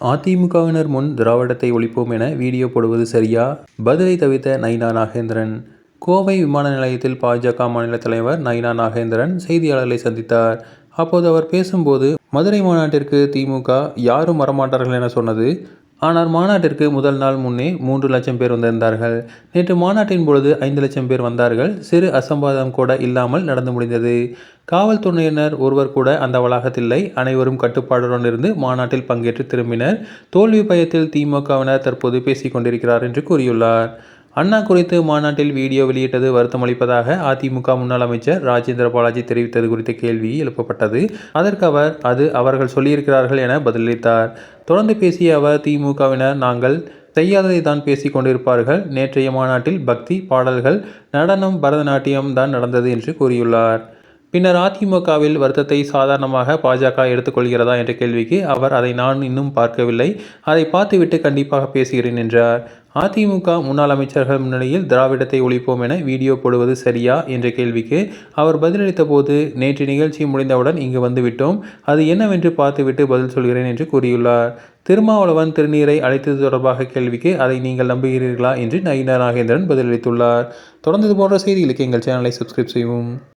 அதிமுகவினர் முன் திராவிடத்தை ஒழிப்போம் என வீடியோ போடுவது சரியா? பதிலை தவிர்த்த நயினா நாகேந்திரன். கோவை விமான நிலையத்தில் பாஜக மாநில தலைவர் நயினா நாகேந்திரன் செய்தியாளர்களை சந்தித்தார். அப்போது அவர் பேசும்போது மதுரை மாநாட்டிற்கு திமுக யாரும் வரமாட்டார்கள் என சொன்னது ஆனால் மாநாட்டிற்கு முதல் நாள் முன்னே மூன்று லட்சம் பேர் வந்திருந்தார்கள். நேற்று மாநாட்டின் பொழுது ஐந்து லட்சம் பேர் வந்தார்கள். சிறு அசம்பாதம் கூட இல்லாமல் நடந்து முடிந்தது. காவல்துறையினர் ஒருவர் கூட அந்த வளாகத்தில்லை. அனைவரும் கட்டுப்பாடுடன் இருந்து மாநாட்டில் பங்கேற்று திரும்பினர். தோல்வி பயத்தில் திமுகவினர் தற்போது பேசிக் கொண்டிருக்கிறார் என்று கூறியுள்ளார். அண்ணா குறித்து மாநாட்டில் வீடியோ வெளியிட்டது வருத்தமளிப்பதாக அதிமுக முன்னாள் அமைச்சர் ராஜேந்திர பாலாஜி தெரிவித்தது குறித்த கேள்வி எழுப்பப்பட்டது. அதற்கு அவர் அது அவர்கள் சொல்லியிருக்கிறார்கள் என பதிலளித்தார். தொடர்ந்து பேசிய அவர் திமுகவினர் நாங்கள் செய்யாததை தான் பேசி கொண்டிருப்பார்கள். நேற்றைய மாநாட்டில் பக்தி பாடல்கள் நடனம் பரதநாட்டியம் தான் நடந்தது என்று கூறியுள்ளார். பின்னர் அதிமுகவில் வருத்தத்தை சாதாரணமாக பாஜக எடுத்துக்கொள்கிறதா என்ற கேள்விக்கு அவர் அதை நான் இன்னும் பார்க்கவில்லை. அதை பார்த்துவிட்டு கண்டிப்பாக பேசுகிறேன் என்றார். அதிமுக முன்னாள் அமைச்சர்கள் முன்னிலையில் திராவிடத்தை ஒழிப்போம் என வீடியோ போடுவது சரியா என்ற கேள்விக்கு அவர் பதிலளித்த போது நேற்று நிகழ்ச்சி முடிந்தவுடன் இங்கு வந்துவிட்டோம். அது என்னவென்று பார்த்துவிட்டு பதில் சொல்கிறேன் என்று கூறியுள்ளார். திருமாவளவன் திருநீரை அழைத்தது தொடர்பாக கேள்விக்கு அதை நீங்கள் நம்புகிறீர்களா என்று நயினா நாகேந்திரன் பதிலளித்துள்ளார். தொடர்ந்து போன்ற செய்திகளுக்கு எங்கள் சேனலை சப்ஸ்கிரைப் செய்வோம்